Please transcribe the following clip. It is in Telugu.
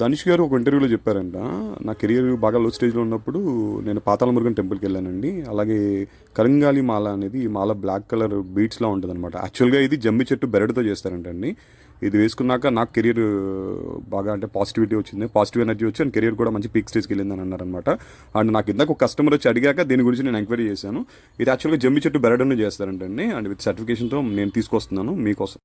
ధనుష్ గారు ఒక ఇంటర్వ్యూలో చెప్పారంట నా కెరియర్ బాగా లో స్టేజ్లో ఉన్నప్పుడు నేను పాతాళ మురుగన్ టెంపుల్కి వెళ్ళానండి. అలాగే కరంగాలి మాల అనేది ఈ మాల బ్లాక్ కలర్ బీట్స్లో ఉంటుంది అనమాట యాక్చువల్గా ఇది జమ్మి చెట్టు బెరడుతో చేస్తారంటండి ఇది వేసుకున్నాక నాకు కెరియర్ బాగా అంటే పాజిటివిటీ వచ్చింది. పాజిటివ్ ఎనర్జీ వచ్చి అండ్ కెరీర్ కూడా మంచి పీక్ స్టేజ్కి వెళ్ళిందని అన్నారనమాట అండ్ నాకు ఇందాక ఒక కస్టమర్ వచ్చి అడిగాక దీని గురించి నేను ఎంక్వైరీ చేశాను. ఇది యాక్చువల్గా జమ్మి చెట్టు బెరడును చేస్తారంటండి. అండ్ విత్ సర్టిఫికేషన్తో నేను తీసుకొస్తున్నాను మీకోసం.